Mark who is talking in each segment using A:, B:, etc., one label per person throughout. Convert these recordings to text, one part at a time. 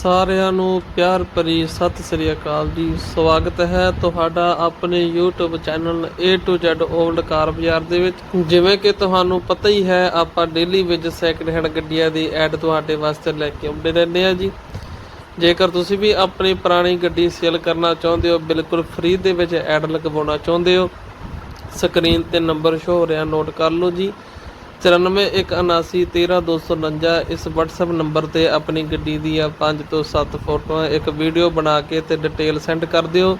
A: ਸਾਰਿਆਂ ਨੂੰ ਪਿਆਰ ਭਰੀ ਸਤਿ ਸ੍ਰੀ ਅਕਾਲ ਜੀ। ਸਵਾਗਤ ਹੈ ਤੁਹਾਡਾ ਆਪਣੇ YouTube channel A to Z old car Bazaar ਦੇ ਵਿੱਚ। ਜਿਵੇਂ ਕਿ ਤੁਹਾਨੂੰ ਪਤਾ ਹੀ ਹੈ, ਆਪਾਂ ਡੇਲੀ ਵਿੱਚ ਸੈਕਿੰਡ ਹੈਂਡ ਗੱਡੀਆਂ ਦੀ ਐਡ ਤੁਹਾਡੇ ਵਾਸਤੇ ਲੈ ਕੇ ਆਉਂਦੇ ਰਹਿੰਦੇ ਆ ਜੀ। ਜੇਕਰ ਤੁਸੀਂ ਵੀ ਆਪਣੀ ਪੁਰਾਣੀ ਗੱਡੀ ਸੇਲ ਕਰਨਾ ਚਾਹੁੰਦੇ ਹੋ, ਬਿਲਕੁਲ ਫ੍ਰੀ ਦੇ ਵਿੱਚ ਐਡ ਲਗਵਾਉਣਾ ਚਾਹੁੰਦੇ ਹੋ ਸਕਰੀਨ ਤੇ ਨੰਬਰ ਸ਼ੋ ਹੋ ਰਿਹਾ ਨੋਟ ਕਰ ਲਓ ਜੀ। 9417913249 ਇਸ WhatsApp ਨੰਬਰ ਤੇ ਆਪਣੀ ਗੱਡੀ ਦੀਆਂ 5 ਤੋਂ 7 ਫੋਟੋਆਂ, ਇੱਕ ਵੀਡੀਓ ਬਣਾ ਕੇ ਤੇ ਡਿਟੇਲ ਸੈਂਡ ਕਰ ਦਿਓ।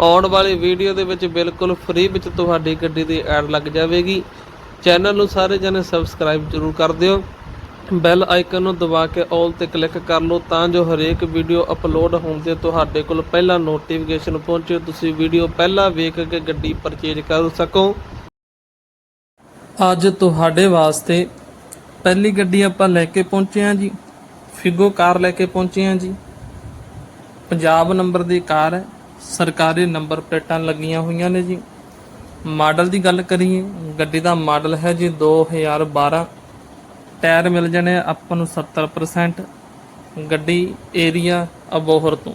A: ਆਉਣ ਵਾਲੀ ਵੀਡੀਓ ਦੇ ਵਿੱਚ ਬਿਲਕੁਲ ਫ੍ਰੀ ਵਿੱਚ ਤੁਹਾਡੀ ਗੱਡੀ ਦੀ ਐਡ ਲੱਗ ਜਾਵੇਗੀ। ਚੈਨਲ ਨੂੰ ਸਾਰੇ ਜਣੇ ਸਬਸਕ੍ਰਾਈਬ ਜ਼ਰੂਰ ਕਰ ਦਿਓ। ਬੈਲ ਆਈਕਨ ਨੂੰ ਦਬਾ ਕੇ ਆਲ ਤੇ ਕਲਿੱਕ ਕਰ ਲਓ ਤਾਂ ਜੋ ਹਰੇਕ ਵੀਡੀਓ ਅਪਲੋਡ ਹੋਣ ਤੇ ਤੁਹਾਡੇ ਕੋਲ ਪਹਿਲਾਂ ਨੋਟੀਫਿਕੇਸ਼ਨ ਪਹੁੰਚੇ। ਤੁਸੀਂ ਵੀਡੀਓ ਪਹਿਲਾਂ ਵੇਖ ਕੇ ਗੱਡੀ ਪਰਚੇਜ ਕਰ ਸਕੋ। ਅੱਜ ਤੁਹਾਡੇ ਵਾਸਤੇ ਪਹਿਲੀ ਗੱਡੀ ਆਪਾਂ ਲੈ ਕੇ ਪਹੁੰਚੇ ਹਾਂ ਜੀ। ਫਿਗੋ ਕਾਰ ਲੈ ਕੇ ਪਹੁੰਚੇ ਹਾਂ ਜੀ। ਪੰਜਾਬ ਨੰਬਰ ਦੀ ਕਾਰ ਹੈ। ਸਰਕਾਰੀ ਨੰਬਰ ਪਲੇਟਾਂ ਲੱਗੀਆਂ ਹੋਈਆਂ ਨੇ ਜੀ। ਮਾਡਲ ਦੀ ਗੱਲ ਕਰੀਏ, ਗੱਡੀ ਦਾ ਮਾਡਲ ਹੈ ਜੀ 2012 ਟਾਇਰ ਮਿਲ ਜਾਣੇ ਆਪਾਂ ਨੂੰ 70% ਗੱਡੀ ਏਰੀਆ ਅਬੋਹਰ ਤੋਂ।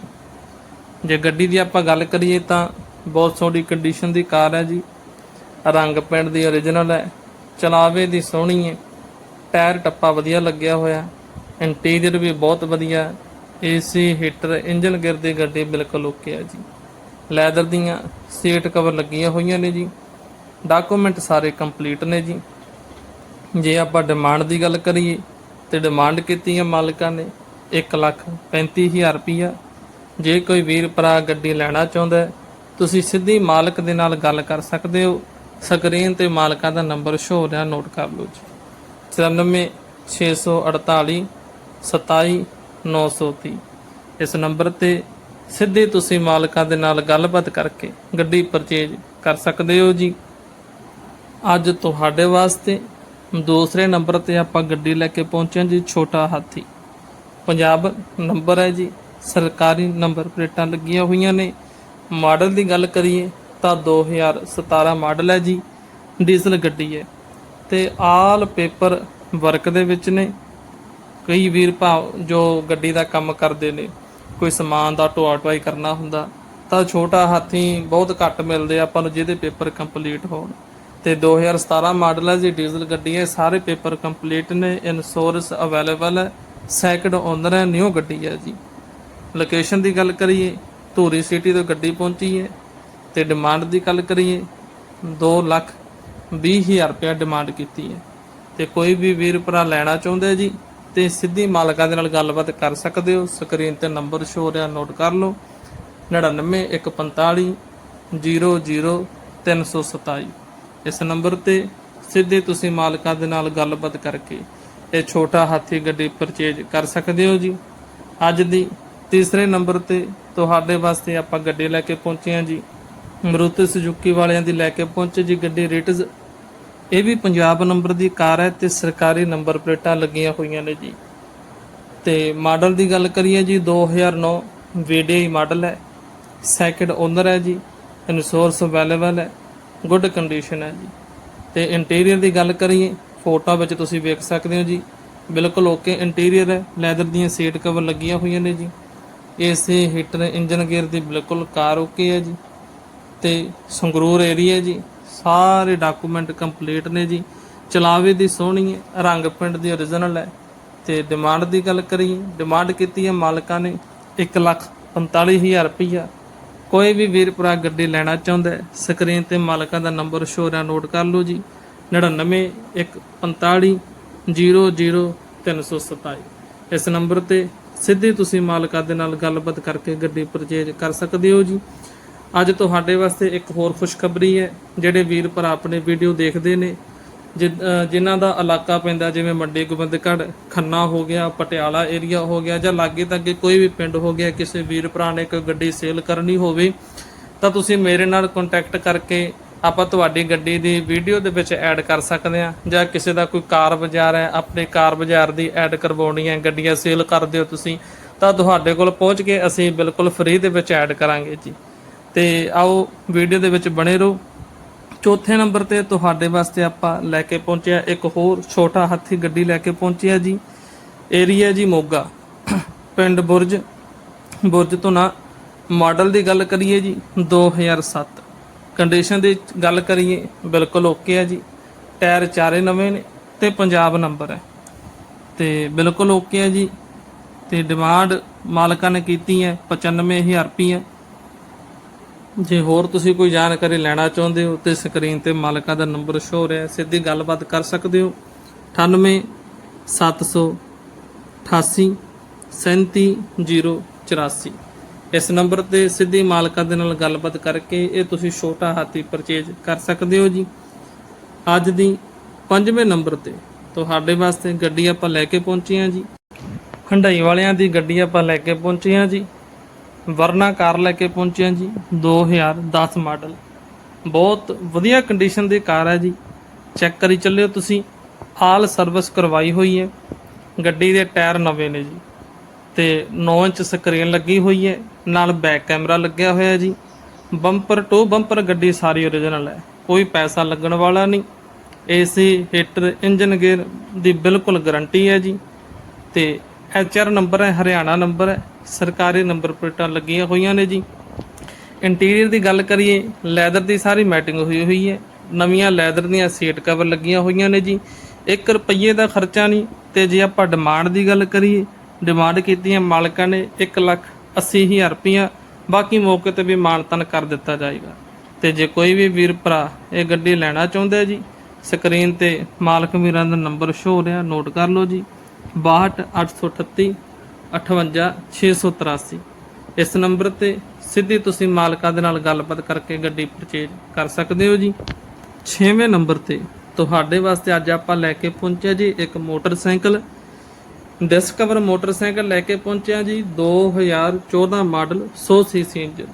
A: ਜੇ ਗੱਡੀ ਦੀ ਆਪਾਂ ਗੱਲ ਕਰੀਏ ਤਾਂ ਬਹੁਤ ਸੋਹਣੀ ਕੰਡੀਸ਼ਨ ਦੀ ਕਾਰ ਹੈ ਜੀ। ਰੰਗ ਪੈਂਟ ਦੀ origignal ਹੈ। ਚਲਾਵੇ ਦੀ ਸੋਹਣੀ ਹੈ। ਟਾਇਰ ਟੱਪਾ ਵਧੀਆ ਲੱਗਿਆ ਹੋਇਆ। ਇੰਟੀਰੀਅਰ ਵੀ ਬਹੁਤ ਵਧੀਆ। ਏਸੀ ਹੀਟਰ ਇੰਜਨ ਗਿਰ ਦੀ ਗੱਡੀ ਬਿਲਕੁਲ ਓਕੇ ਹੈ ਜੀ। ਲੈਦਰ ਦੀਆਂ ਸੀਟ ਕਵਰ ਲੱਗੀਆਂ ਹੋਈਆਂ ਨੇ ਜੀ। ਡਾਕੂਮੈਂਟ ਸਾਰੇ ਕੰਪਲੀਟ ਨੇ ਜੀ। ਜੇ ਆਪਾਂ ਡਿਮਾਂਡ ਦੀ ਗੱਲ ਕਰੀਏ, ਤੇ ਡਿਮਾਂਡ ਕੀਤੀ ਹੈ ਮਾਲਕਾਂ ਨੇ 1 ਲੱਖ 35000 ਰੁਪਈਆ। ਜੇ ਕੋਈ ਵੀਰ ਭਰਾ ਗੱਡੀ ਲੈਣਾ ਚਾਹੁੰਦਾ ਤੁਸੀਂ ਸਿੱਧੀ ਮਾਲਕ ਦੇ ਨਾਲ ਗੱਲ ਕਰ ਸਕਦੇ ਹੋ। ਸਕਰੀਨ ਤੇ ਮਾਲਕਾਂ ਦਾ ਨੰਬਰ ਸ਼ੋ ਹੋ ਰਿਹਾ, ਨੋਟ ਕਰ ਲਓ ਜੀ। 94 648 27 930 ਇਸ ਨੰਬਰ ਤੇ ਸਿੱਧੇ ਤੁਸੀਂ ਮਾਲਕਾਂ ਦੇ ਨਾਲ ਗੱਲਬਾਤ ਕਰਕੇ ਗੱਡੀ ਪਰਚੇਜ ਕਰ ਸਕਦੇ ਹੋ ਜੀ। ਅੱਜ ਤੁਹਾਡੇ ਵਾਸਤੇ ਦੂਸਰੇ ਨੰਬਰ ਤੇ ਆਪਾਂ ਗੱਡੀ ਲੈ ਕੇ ਪਹੁੰਚੇ ਜੀ, ਛੋਟਾ ਹਾਥੀ। ਪੰਜਾਬ ਨੰਬਰ ਹੈ ਜੀ, ਸਰਕਾਰੀ ਨੰਬਰ ਪਲੇਟਾਂ ਲੱਗੀਆਂ ਹੋਈਆਂ ਨੇ। ਮਾਡਲ ਦੀ ਗੱਲ ਕਰੀਏ ਤਾਂ 2017 ਮਾਡਲ ਹੈ ਜੀ, ਡੀਜ਼ਲ ਗੱਡੀ ਹੈ। ਤੇ ਆਲ ਪੇਪਰ ਵਰਕ ਦੇ ਵਿੱਚ ਨੇ। ਕਈ ਵੀਰ ਭਾਵ ਜੋ ਗੱਡੀ ਦਾ ਕੰਮ ਕਰਦੇ ਨੇ, ਕੋਈ ਸਮਾਨ ਦਾ ਢੋਆ ਢੁਆਈ ਕਰਨਾ ਹੁੰਦਾ, ਤਾਂ ਛੋਟਾ ਹਾਥੀ ਬਹੁਤ ਘੱਟ ਮਿਲਦੇ ਆਪਾਂ ਨੂੰ ਜਿਹਦੇ ਪੇਪਰ ਕੰਪਲੀਟ ਹੋਣ। ਤੇ 2017 ਮਾਡਲ ਹੈ ਜੀ, ਡੀਜ਼ਲ ਗੱਡੀ ਹੈ, ਸਾਰੇ ਪੇਪਰ ਕੰਪਲੀਟ ਨੇ ਇੰਸ਼ੋਰੈਂਸ ਅਵੇਲੇਬਲ ਹੈ, ਸੈਕਿੰਡ ਓਨਰ ਹੈ, ਨਿਊ ਗੱਡੀ ਹੈ ਜੀ। ਲੋਕੇਸ਼ਨ ਦੀ ਗੱਲ ਕਰੀਏ, ਧੂਰੀ ਸਿਟੀ ਤੋਂ ਗੱਡੀ ਪਹੁੰਚੀ ਹੈ। ਤੇ ਡਿਮਾਂਡ ਦੀ ਗੱਲ ਕਰੀਏ 2 ਲੱਖ 20000 ਰੁਪਏ ਡਿਮਾਂਡ ਕੀਤੀ ਹੈ। ਤੇ ਕੋਈ ਵੀ ਵੀਰ ਭਰਾ ਲੈਣਾ ਚਾਹੁੰਦਾ ਜੀ, ਤੇ ਸਿੱਧੀ ਮਾਲਕਾਂ ਦੇ ਨਾਲ ਗੱਲਬਾਤ ਕਰ ਸਕਦੇ ਹੋ। ਸਕਰੀਨ ਤੇ ਨੰਬਰ ਸ਼ੋ ਰਿਹਾ ਨੋਟ ਕਰ ਲਓ। 99145 00327 ਇਸ ਨੰਬਰ ਤੇ ਸਿੱਧੇ ਤੁਸੀਂ ਮਾਲਕਾਂ ਦੇ ਨਾਲ ਗੱਲਬਾਤ ਕਰਕੇ ਇਹ ਛੋਟਾ ਹਾਥੀ ਗੱਡੀ ਪਰਚੇਜ ਕਰ ਸਕਦੇ ਹੋ ਜੀ। ਅੱਜ ਦੀ ਤੀਸਰੇ ਨੰਬਰ ਤੇ ਤੁਹਾਡੇ ਵਾਸਤੇ ਆਪਾਂ ਗੱਡੀ ਲੈ ਕੇ ਪਹੁੰਚੇ ਹਾਂ ਜੀ। ਮਰੂਤੀ ਸੁਜ਼ੂਕੀ ਵਾਲਿਆਂ ਦੀ ਲੈ ਕੇ ਪਹੁੰਚੇ ਜੀ ਗੱਡੀ ਰੇਟਸ। ਇਹ ਵੀ ਪੰਜਾਬ ਨੰਬਰ ਦੀ ਕਾਰ ਹੈ ਤੇ ਸਰਕਾਰੀ ਨੰਬਰ ਪਲੇਟਾਂ ਲੱਗੀਆਂ ਹੋਈਆਂ ਨੇ ਜੀ। ਤੇ ਮਾਡਲ ਦੀ ਗੱਲ ਕਰੀਏ ਜੀ 2009 ਵੀਡੀਆਈ ਮਾਡਲ ਹੈ। ਸੈਕਿੰਡ ਓਨਰ ਹੈ ਜੀ ਇੰਸ਼ੋਰੈਂਸ ਅਵੇਲੇਬਲ ਹੈ ਗੁੱਡ ਕੰਡੀਸ਼ਨ ਹੈ ਜੀ। ਤੇ ਇੰਟੀਰੀਅਰ ਦੀ ਗੱਲ ਕਰੀਏ ਫੋਟੋ ਵਿੱਚ ਤੁਸੀਂ ਵੇਖ ਸਕਦੇ ਹੋ ਜੀ, ਬਿਲਕੁਲ ਓਕੇ ਇੰਟੀਰੀਅਰ ਹੈ ਲੈਦਰ ਦੀਆਂ ਸੀਟ ਕਵਰ ਲੱਗੀਆਂ ਹੋਈਆਂ ਨੇ ਜੀ। ਏਸੀ ਹੀਟਰ ਇੰਜਨ ਗੇਅਰ ਦੀ ਬਿਲਕੁਲ ਕਾਰ ਓਕੇ ਹੈ ਜੀ। ਤੇ ਸੰਗਰੂਰ ਏਰੀਆ ਜੀ, ਸਾਰੇ ਡਾਕੂਮੈਂਟ ਕੰਪਲੀਟ ਨੇ ਜੀ। ਚਲਾਵੇ ਦੀ ਸੋਹਣੀ ਹੈ, ਰੰਗ ਪਿੰਡ ਦੀ origignal ਹੈ। ਤੇ ਡਿਮਾਂਡ ਦੀ ਗੱਲ ਕਰੀਏ ਡਿਮਾਂਡ ਕੀਤੀ ਹੈ ਮਾਲਕਾਂ ਨੇ 1 ਲੱਖ 45000 ਰੁਪਈਆ। ਕੋਈ ਵੀ ਵੀਰ ਭਰਾ ਗੱਡੀ ਲੈਣਾ ਚਾਹੁੰਦਾ ਹੈ ਸਕਰੀਨ ਤੇ ਮਾਲਕਾਂ ਦਾ ਨੰਬਰ ਸ਼ੋਰਾ ਨੋਟ ਕਰ ਲਓ ਜੀ। 9915 00327 ਇਸ ਨੰਬਰ ਤੇ ਸਿੱਧੇ ਤੁਸੀਂ ਮਾਲਕਾਂ ਦੇ ਨਾਲ ਗੱਲਬਾਤ ਕਰਕੇ ਗੱਡੀ ਪਰਚੇਜ ਕਰ ਸਕਦੇ ਹੋ ਜੀ। ਅੱਜ ਤੁਹਾਡੇ ਵਾਸਤੇ ਇੱਕ ਹੋਰ ਖੁਸ਼ਖਬਰੀ ਹੈ, ਜਿਹੜੇ ਵੀਰ ਭਰਾ ਆਪਣੇ ਵੀਡੀਓ ਦੇਖਦੇ ਨੇ, ਜਿ- ਜਿਨ੍ਹਾਂ ਦਾ ਇਲਾਕਾ ਪੈਂਦਾ ਜਿਵੇਂ ਮੰਡੀ ਗੋਬਿੰਦਗੜ੍ਹ, ਖੰਨਾ ਹੋ ਗਿਆ, ਪਟਿਆਲਾ ਏਰੀਆ ਹੋ ਗਿਆ, ਜਾਂ ਲਾਗੇ ਤੱਕੇ ਕੋਈ ਵੀ ਪਿੰਡ ਹੋ ਗਿਆ, ਕਿਸੇ ਵੀਰ ਭਰਾ ਨੇ ਕੋਈ ਗੱਡੀ ਸੇਲ ਕਰਨੀ ਹੋਵੇ, ਤਾਂ ਤੁਸੀਂ ਮੇਰੇ ਨਾਲ ਕੰਟੈਕਟ ਕਰਕੇ ਆਪਾਂ ਤੁਹਾਡੀ ਗੱਡੀ ਦੀ ਵੀਡੀਓ ਦੇ ਵਿੱਚ ਐਡ ਕਰ ਸਕਦੇ ਆ ਜਾਂ ਕਿਸੇ ਦਾ ਕੋਈ ਕਾਰ ਬਾਜ਼ਾਰ ਹੈ, ਆਪਣੇ ਕਾਰ ਬਾਜ਼ਾਰ ਦੀ ਐਡ ਕਰਵਾਉਣੀ ਹੈ, ਗੱਡੀਆਂ ਸੇਲ ਕਰਦੇ ਹੋ ਤੁਸੀਂ, ਤਾਂ ਤੁਹਾਡੇ ਕੋਲ ਪਹੁੰਚ ਕੇ ਅਸੀਂ ਬਿਲਕੁਲ ਫ੍ਰੀ ਦੇ ਵਿੱਚ ਐਡ ਕਰਾਂਗੇ ਜੀ। ਤੇ ਆਓ ਵੀਡੀਓ ਦੇ ਵਿੱਚ ਬਣੇ ਰਹੋ। ਚੌਥੇ ਨੰਬਰ ਤੇ ਤੁਹਾਡੇ ਵਾਸਤੇ ਆਪਾਂ ਲੈ ਕੇ ਪਹੁੰਚਿਆ ਇੱਕ ਹੋਰ ਛੋਟਾ ਹਾਥੀ ਗੱਡੀ ਲੈ ਕੇ ਪਹੁੰਚਿਆ ਜੀ। ਏਰੀਆ ਜੀ ਮੋਗਾ। ਪਿੰਡ ਬੁਰਜ। ਬੁਰਜ ਤੋਂ ਨਾ ਮਾਡਲ ਦੀ ਗੱਲ ਕਰੀਏ ਜੀ 2007 ਕੰਡੀਸ਼ਨ ਦੀ ਗੱਲ ਕਰੀਏ, ਬਿਲਕੁਲ ਓਕੇ ਹੈ ਜੀ। ਟਾਇਰ ਚਾਰੇ ਨਵੇਂ ਨੇ ਤੇ ਪੰਜਾਬ ਨੰਬਰ ਹੈ। ਤੇ ਬਿਲਕੁਲ ਓਕੇ ਹੈ ਜੀ। ਤੇ ਡਿਮਾਂਡ ਮਾਲਕਾਂ ਨੇ ਕੀਤੀ ਹੈ 95000 ਰੁਪਏ ਜੇ ਹੋਰ ਤੁਸੀਂ ਕੋਈ ਜਾਣਕਾਰੀ ਲੈਣਾ ਚਾਹੁੰਦੇ ਹੋ ਤੇ ਸਕਰੀਨ ਤੇ ਮਾਲਕਾਂ ਦਾ ਨੰਬਰ ਸ਼ੋ ਹੋ ਰਿਹਾ ਸਿੱਧੀ ਗੱਲਬਾਤ ਕਰ ਸਕਦੇ ਹੋ। 98 788 37084 ਇਸ ਨੰਬਰ ਤੇ ਸਿੱਧੀ ਮਾਲਕਾਂ ਦੇ ਨਾਲ ਗੱਲਬਾਤ ਕਰਕੇ ਇਹ ਤੁਸੀਂ ਛੋਟਾ ਹਾਥੀ ਪਰਚੇਜ ਕਰ ਸਕਦੇ ਹੋ ਜੀ। ਅੱਜ ਦੀ ਪੰਜਵੇਂ ਨੰਬਰ ਤੇ ਤੁਹਾਡੇ ਵਾਸਤੇ ਗੱਡੀ ਆਪਾਂ ਲੈ ਕੇ ਪਹੁੰਚੇ ਹਾਂ ਜੀ। ਹੰਡਾਈ ਵਾਲਿਆਂ ਦੀ ਗੱਡੀ ਆਪਾਂ ਲੈ ਕੇ ਪਹੁੰਚੇ ਹਾਂ ਜੀ। ਵਰਨਾ ਕਾਰ ਲੈ ਕੇ ਪਹੁੰਚੇ ਹਾਂ ਜੀ 2010 ਮਾਡਲ। ਬਹੁਤ ਵਧੀਆ ਕੰਡੀਸ਼ਨ ਦੀ ਕਾਰ ਹੈ ਜੀ। ਚੈੱਕ ਕਰੀ ਚੱਲਿਓ ਤੁਸੀਂ। ਆਲ ਸਰਵਿਸ ਕਰਵਾਈ ਹੋਈ ਹੈ। ਗੱਡੀ ਦੇ ਟਾਇਰ ਨਵੇਂ ਨੇ ਜੀ। ਤੇ 9 ਇੰਚ ਸਕਰੀਨ ਲੱਗੀ ਹੋਈ ਹੈ। ਨਾਲ ਬੈਕ ਕੈਮਰਾ ਲੱਗਿਆ ਹੋਇਆ ਜੀ। ਬੰਪਰ ਟੂ ਬੰਪਰ ਗੱਡੀ ਸਾਰੀ ਓਰੀਜਨਲ ਹੈ। ਕੋਈ ਪੈਸਾ ਲੱਗਣ ਵਾਲਾ ਨਹੀਂ। ਏਸੀ ਹੀਟਰ ਇੰਜਨ ਗੇਅਰ ਦੀ ਬਿਲਕੁਲ ਗਾਰੰਟੀ ਹੈ ਜੀ। ਤੇ ਐਚਆਰ ਨੰਬਰ ਹੈ, ਹਰਿਆਣਾ ਨੰਬਰ ਹੈ, ਸਰਕਾਰੀ ਨੰਬਰ ਪਲੇਟਾਂ ਲੱਗੀਆਂ ਹੋਈਆਂ ਨੇ ਜੀ। ਇੰਟੀਰੀਅਰ ਦੀ ਗੱਲ ਕਰੀਏ, ਲੈਦਰ ਦੀ ਸਾਰੀ ਮੈਟਿੰਗ ਹੋਈ ਹੋਈ ਹੈ। ਨਵੀਆਂ ਲੈਦਰ ਦੀਆਂ ਸੀਟ ਕਵਰ ਲੱਗੀਆਂ ਹੋਈਆਂ ਨੇ ਜੀ। 1 ਰੁਪਏ ਦਾ ਖਰਚਾ ਨਹੀਂ, ਤੇ ਜੇ ਆਪਾਂ ਡਿਮਾਂਡ ਦੀ ਗੱਲ ਕਰੀਏ, ਡਿਮਾਂਡ ਕੀਤੀ ਹੈ ਮਾਲਕਾਂ ਨੇ 1 ਲੱਖ 80 ਹਜ਼ਾਰ ਰੁਪਇਆ ਬਾਕੀ ਮੌਕੇ ਤੇ ਵੀ ਮਾਨਤਨ ਕਰ ਦਿੱਤਾ ਜਾਏਗਾ। ਤੇ ਜੇ ਕੋਈ ਵੀ ਵੀਰ ਭਰਾ ਇਹ ਗੱਡੀ ਲੈਣਾ ਚਾਹੁੰਦਾ ਜੀ, ਸਕਰੀਨ ਤੇ ਮਾਲਕ ਵੀਰਾਂ ਦਾ ਨੰਬਰ ਸ਼ੋ ਹੋ ਰਿਹਾ ਨੋਟ ਕਰ ਲਓ ਜੀ। 62838 58683 ਇਸ ਨੰਬਰ ਤੇ ਸਿੱਧੀ ਤੁਸੀਂ ਮਾਲਕਾਂ ਦੇ ਨਾਲ ਗੱਲਬਾਤ ਕਰਕੇ ਗੱਡੀ ਪਰਚੇਜ ਕਰ ਸਕਦੇ ਹੋ ਜੀ। 6ਵੇਂ ਨੰਬਰ ਤੇ ਤੁਹਾਡੇ ਵਾਸਤੇ ਅੱਜ ਆਪਾਂ ਲੈ ਕੇ ਪਹੁੰਚਿਆ ਜੀ ਇੱਕ ਮੋਟਰਸਾਈਕਲ। ਡਿਸਕਵਰ ਮੋਟਰਸਾਈਕਲ ਲੈ ਕੇ ਪਹੁੰਚਿਆ ਜੀ 2014 model 100 CC engine.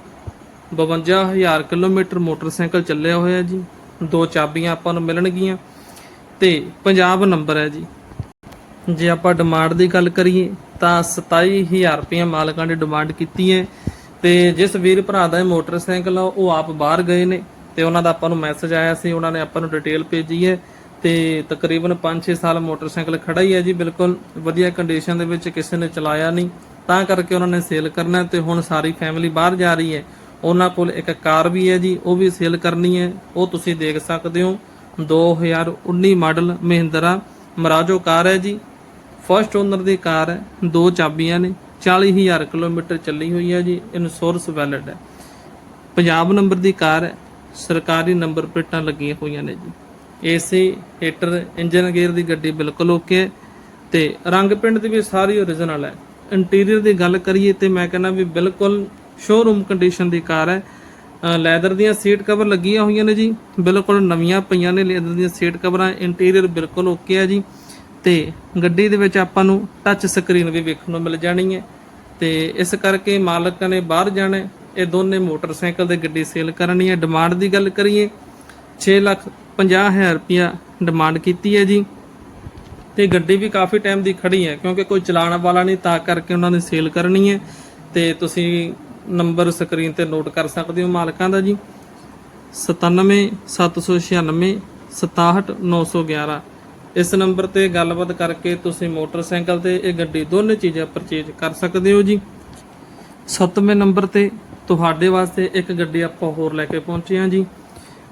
A: 52000 kilometre motorcycle ਚੱਲਿਆ ਹੋਇਆ ਜੀ। ਦੋ ਚਾਬੀਆਂ ਆਪਾਂ ਨੂੰ ਮਿਲਣਗੀਆਂ। ਤੇ ਪੰਜਾਬ ਨੰਬਰ ਹੈ ਜੀ ਜੇ ਆਪਾਂ ਡਿਮਾਂਡ ਦੀ ਗੱਲ ਕਰੀਏ, ਤਾਂ 27000 ਰੁਪਏ ਮਾਲਕਾਂ ਨੇ ਡਿਮਾਂਡ ਕੀਤੀ ਹੈ। ਤੇ ਜਿਸ ਵੀਰ ਭਰਾ ਦਾ ਇਹ ਮੋਟਰਸਾਈਕਲ ਆ, ਉਹ ਆਪ ਬਾਹਰ ਗਏ ਨੇ ਤੇ ਉਹਨਾਂ ਦਾ ਆਪਾਂ ਨੂੰ ਮੈਸੇਜ ਆਇਆ ਸੀ, ਉਹਨਾਂ ਨੇ ਆਪਾਂ ਨੂੰ ਡਿਟੇਲ ਭੇਜੀ ਹੈ। ਤੇ ਤਕਰੀਬਨ 5-6 ਸਾਲ ਮੋਟਰਸਾਈਕਲ ਖੜਾ ਹੀ ਹੈ ਜੀ, ਬਿਲਕੁਲ ਵਧੀਆ ਕੰਡੀਸ਼ਨ ਦੇ ਵਿੱਚ ਕਿਸੇ ਨੇ ਚਲਾਇਆ ਨਹੀਂ। ਤਾਂ ਕਰਕੇ ਉਹਨਾਂ ਨੇ ਸੇਲ ਕਰਨਾ ਹੈ ਤੇ ਹੁਣ ਸਾਰੀ ਫੈਮਿਲੀ ਬਾਹਰ ਜਾ ਰਹੀ ਹੈ। ਉਹਨਾਂ ਕੋਲ ਇੱਕ ਕਾਰ ਵੀ ਹੈ ਜੀ, ਉਹ ਵੀ ਸੇਲ ਕਰਨੀ ਹੈ। ਉਹ ਤੁਸੀਂ ਦੇਖ ਸਕਦੇ ਹੋ 2019 ਮਾਡਲ ਮਹਿੰਦਰਾ ਮਰਾਜੋ ਕਾਰ ਹੈ ਜੀ। ਫਰਸਟ ਓਨਰ ਦੀ ਕਾਰ ਹੈ ਦੋ ਚਾਬੀਆਂ ਨੇ 40000 ਕਿਲੋਮੀਟਰ ਚੱਲੀ ਹੋਈ ਹੈ ਜੀ ਇਨਸ਼ੋਰੈਂਸ ਵੈਲਿਡ ਹੈ। ਪੰਜਾਬ ਨੰਬਰ ਦੀ ਕਾਰ ਹੈ, ਸਰਕਾਰੀ ਨੰਬਰ ਪਲੇਟਾਂ ਲੱਗੀਆਂ ਹੋਈਆਂ ਨੇ ਜੀ। ਏਸੀ ਹੀਟਰ ਇੰਜਨ ਗੇਅਰ ਦੀ ਗੱਡੀ ਬਿਲਕੁਲ ਓਕੇ ਹੈ ਤੇ ਰੰਗ ਪਿੰਡ ਦੀ ਵੀ ਸਾਰੀ ਓਰੀਜਨਲ ਹੈ। ਇੰਟੀਰੀਅਰ ਦੀ ਗੱਲ ਕਰੀਏ ਤੇ ਮੈਂ ਕਹਿੰਦਾ ਵੀ ਬਿਲਕੁਲ ਸ਼ੋਰੂਮ ਕੰਡੀਸ਼ਨ ਦੀ ਕਾਰ ਹੈ। ਲੈਦਰ ਦੀਆਂ ਸੀਟ ਕਵਰ ਲੱਗੀਆਂ ਹੋਈਆਂ ਨੇ ਜੀ, ਬਿਲਕੁਲ ਨਵੀਆਂ ਪਈਆਂ ਨੇ ਲੈਦਰ ਦੀਆਂ ਸੀਟ ਕਵਰਾਂ ਇੰਟੀਰੀਅਰ ਬਿਲਕੁਲ ਓਕੇ ਹੈ ਜੀ। ਤੇ ਗੱਡੀ ਦੇ ਵਿੱਚ ਆਪਾਂ ਨੂੰ ਟੱਚ ਸਕਰੀਨ ਵੀ ਵੇਖਣ ਨੂੰ ਮਿਲ ਜਾਣੀ ਹੈ। ਤੇ ਇਸ ਕਰਕੇ ਮਾਲਕ ਨੇ ਬਾਹਰ ਜਾਣਾ ਇਹ ਦੋਨੇ ਮੋਟਰਸਾਈਕਲ ਦੇ ਗੱਡੀ ਸੇਲ ਕਰਨੀ ਹੈ। ਡਿਮਾਂਡ ਦੀ ਗੱਲ ਕਰੀਏ 6 ਲੱਖ 50 ਹਜ਼ਾਰ ਰੁਪਇਆ ਡਿਮਾਂਡ ਕੀਤੀ ਹੈ ਜੀ। ਤੇ ਗੱਡੀ ਵੀ ਕਾਫੀ ਟਾਈਮ ਦੀ ਖੜੀ ਹੈ, ਕਿਉਂਕਿ ਕੋਈ ਚਲਾਉਣ ਵਾਲਾ ਨਹੀਂ, ਤਾਂ ਕਰਕੇ ਉਹਨਾਂ ਨੇ ਸੇਲ ਕਰਨੀ ਹੈ। ਤੇ ਤੁਸੀਂ ਨੰਬਰ ਸਕਰੀਨ ਤੇ ਨੋਟ ਕਰ ਸਕਦੇ ਹੋ ਮਾਲਕਾਂ ਦਾ ਜੀ। 97 796 67 911 ਇਸ ਨੰਬਰ ਤੇ ਗੱਲਬਾਤ ਕਰਕੇ ਤੁਸੀਂ ਮੋਟਰਸਾਈਕਲ ਤੇ ਇਹ ਗੱਡੀ ਦੋਨੇ ਚੀਜ਼ਾਂ ਪਰਚੇਜ ਕਰ ਸਕਦੇ ਹੋ ਜੀ। ਸੱਤਵੇਂ ਨੰਬਰ ਤੇ ਤੁਹਾਡੇ ਵਾਸਤੇ ਇੱਕ ਗੱਡੀ ਆਪਾਂ ਹੋਰ ਲੈ ਕੇ ਪਹੁੰਚੇ ਹਾਂ ਜੀ।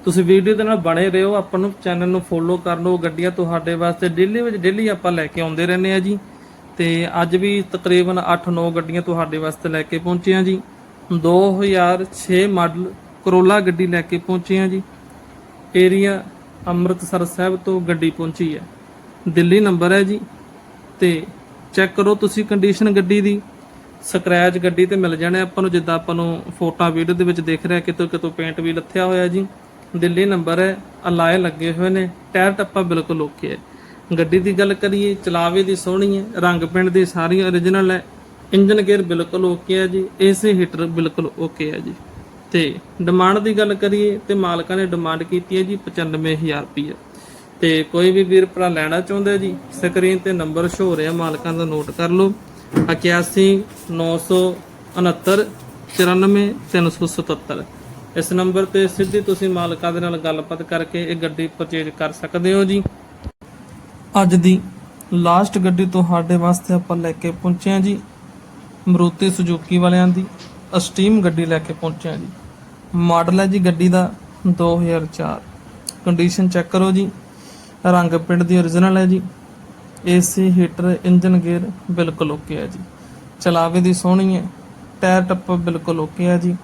A: ਤੁਸੀਂ ਵੀਡੀਓ ਦੇ ਨਾਲ ਬਣੇ ਰਹੋ, ਆਪਾਂ ਨੂੰ ਚੈਨਲ ਨੂੰ ਫੋਲੋ ਕਰ ਲਓ। ਗੱਡੀਆਂ ਤੁਹਾਡੇ ਵਾਸਤੇ ਡੇਲੀ ਵਿੱਚ ਡੇਲੀ ਆਪਾਂ ਲੈ ਕੇ ਆਉਂਦੇ ਰਹਿੰਦੇ ਆ ਜੀ। ਤੇ ਅੱਜ ਵੀ ਤਕਰੀਬਨ 8-9 ਗੱਡੀਆਂ ਤੁਹਾਡੇ ਵਾਸਤੇ ਲੈ ਕੇ ਪਹੁੰਚੇ ਹਾਂ ਜੀ। 2006 ਮਾਡਲ ਕਰੋਲਾ ਗੱਡੀ ਲੈ ਕੇ ਪਹੁੰਚੇ ਹਾਂ ਜੀ। ਏਰੀਆ ਅੰਮ੍ਰਿਤਸਰ ਸਾਹਿਬ ਤੋਂ ਗੱਡੀ ਪਹੁੰਚੀ ਹੈ। ਦਿੱਲੀ ਨੰਬਰ ਹੈ ਜੀ। ਤੇ ਚੈੱਕ ਕਰੋ ਤੁਸੀਂ ਕੰਡੀਸ਼ਨ ਗੱਡੀ ਦੀ। ਸਕ੍ਰੈਚ ਗੱਡੀ ਤੇ ਮਿਲ ਜਾਣੇ ਆਪਾਂ ਨੂੰ, ਜਿੱਦਾਂ ਆਪਾਂ ਨੂੰ ਫੋਟੋ ਵੀਡੀਓ ਦੇ ਵਿੱਚ ਦੇਖ ਰਿਹਾ, ਕਿਤੋਂ ਕਿਤੋਂ ਪੇਂਟ ਵੀ ਲੱਥਿਆ ਹੋਇਆ ਜੀ। ਦਿੱਲੀ ਨੰਬਰ ਹੈ, ਅਲਾਏ ਲੱਗੇ ਹੋਏ ਨੇ, ਟਾਇਰ ਟੱਪਾ ਬਿਲਕੁਲ ਓਕੇ ਹੈ। ਗੱਡੀ ਦੀ ਗੱਲ ਕਰੀਏ, ਚਲਾਵੇ ਦੀ ਸੋਹਣੀ ਹੈ, ਰੰਗ ਪਿੰਡ ਦੀ ਸਾਰੀ ਓਰੀਜਨਲ ਹੈ। ਇੰਜਨ ਗੇਅਰ ਬਿਲਕੁਲ ਓਕੇ ਹੈ ਜੀ ਏਸੀ ਹੀਟਰ ਬਿਲਕੁਲ ਓਕੇ ਹੈ ਜੀ। ਤੇ ਡਿਮਾਂਡ ਦੀ ਗੱਲ ਕਰੀਏ, ਤੇ ਮਾਲਕਾਂ ਨੇ ਡਿਮਾਂਡ ਕੀਤੀ ਹੈ ਜੀ 95000 ਰੁਪਏ ਤੇ ਕੋਈ ਵੀ ਵੀਰ ਭਰਾ ਲੈਣਾ ਚਾਹੁੰਦਾ ਜੀ, ਸਕਰੀਨ ਤੇ ਨੰਬਰ ਸ਼ੋ ਰਿਹਾ, ਮਾਲਕਾਂ ਦਾ ਨੋਟ ਕਰ ਲਓ। 81 969 94 377 ਇਸ ਨੰਬਰ ਤੇ ਸਿੱਧੀ ਤੁਸੀਂ ਮਾਲਕਾਂ ਦੇ ਨਾਲ ਗੱਲਬਾਤ ਕਰਕੇ ਇਹ ਗੱਡੀ ਪਰਚੇਜ ਕਰ ਸਕਦੇ ਹੋ ਜੀ। ਅੱਜ ਦੀ ਲਾਸਟ ਗੱਡੀ ਤੁਹਾਡੇ ਵਾਸਤੇ ਆਪਾਂ ਲੈ ਕੇ ਪਹੁੰਚੇ ਹਾਂ ਜੀ। ਮਰੂਤੀ ਸੁਜ਼ੂਕੀ ਵਾਲਿਆਂ ਦੀ ਅਸਟੀਮ ਗੱਡੀ ਲੈ ਕੇ ਪਹੁੰਚਿਆ ਜੀ। ਮਾਡਲ ਹੈ ਜੀ ਗੱਡੀ ਦਾ 2004 ਕੰਡੀਸ਼ਨ ਚੈੱਕ ਕਰੋ ਜੀ। ਰੰਗ ਪਿੰਡ ਦੀ origignal ਹੈ ਜੀ। ਏਸੀ ਹੀਟਰ ਇੰਜਨ ਗੇਅਰ ਬਿਲਕੁਲ ਓਕੇ ਹੈ ਜੀ। ਚਲਾਵੇ ਦੀ ਸੋਹਣੀ ਹੈ ਟਾਇਰ ਟੱਪ ਬਿਲਕੁਲ ਓਕੇ ਹੈ ਜੀ।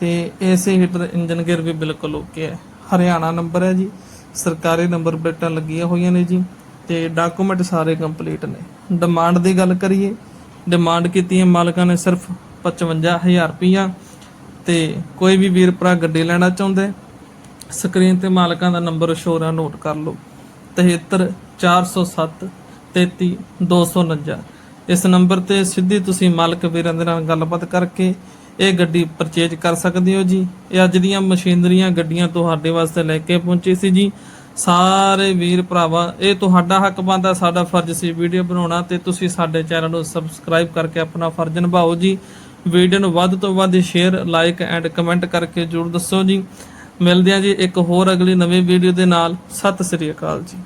A: ਤੇ ਏਸੀ ਹੀਟਰ ਇੰਜਨ ਗੇਅਰ ਵੀ ਬਿਲਕੁਲ ਓਕੇ ਹੈ। ਹਰਿਆਣਾ ਨੰਬਰ ਹੈ ਜੀ। ਸਰਕਾਰੀ ਨੰਬਰ ਪਲੇਟਾਂ ਲੱਗੀਆਂ ਹੋਈਆਂ ਨੇ ਜੀ। ਤੇ ਡਾਕੂਮੈਂਟ ਸਾਰੇ ਕੰਪਲੀਟ ਨੇ। ਡਿਮਾਂਡ ਦੀ ਗੱਲ ਕਰੀਏ ਡਿਮਾਂਡ ਕੀਤੀ ਹੈ ਮਾਲਕਾਂ ਨੇ ਸਿਰਫ 55000 ਰੁਪਈਆ। ਤੇ ਕੋਈ ਵੀ ਵੀਰ ਭਰਾ ਗੱਡੀ ਲੈਣਾ ਚਾਹੁੰਦਾ ਸਕਰੀਨ ਤੇ ਮਾਲਕਾਂ ਦਾ ਨੰਬਰ ਸ਼ੋਰ ਨੋਟ ਕਰ ਲਓ। 73 407 33 249 ਇਸ ਨੰਬਰ ਤੇ ਸਿੱਧੀ ਤੁਸੀਂ ਮਾਲਕ ਵੀਰਾਂ ਦੇ ਨਾਲ ਗੱਲਬਾਤ ਕਰਕੇ ਇਹ ਗੱਡੀ ਪਰਚੇਜ ਕਰ ਸਕਦੇ ਹੋ ਜੀ। ਇਹ ਅੱਜ ਦੀਆਂ ਮਸ਼ੀਨਰੀਆਂ ਗੱਡੀਆਂ ਤੁਹਾਡੇ ਵਾਸਤੇ ਲੈ ਕੇ ਪਹੁੰਚੀ ਸੀ ਜੀ। ਸਾਰੇ ਵੀਰ ਭਰਾਵਾ, ਇਹ ਤੁਹਾਡਾ ਹੱਕ ਬਣਦਾ, ਸਾਡਾ ਫਰਜ਼ ਸੀ ਵੀਡੀਓ ਬਣਾਉਣਾ ਤੇ ਤੁਸੀਂ ਸਾਡੇ ਚੈਨਲ ਨੂੰ ਸਬਸਕ੍ਰਾਈਬ ਕਰਕੇ ਆਪਣਾ ਫਰਜ਼ ਨਿਭਾਓ ਜੀ। ਵੀਡੀਓ ਨੂੰ ਵੱਧ ਤੋਂ ਵੱਧ ਸ਼ੇਅਰ, ਲਾਈਕ ਐਂਡ ਕਮੈਂਟ ਕਰਕੇ ਜਰੂਰ ਦੱਸੋ ਜੀ। ਮਿਲਦੇ ਹਾਂ ਜੀ ਇੱਕ ਹੋਰ ਅਗਲੀ ਨਵੀਂ ਵੀਡੀਓ ਦੇ ਨਾਲ। ਸਤਿ ਸ੍ਰੀ ਅਕਾਲ ਜੀ।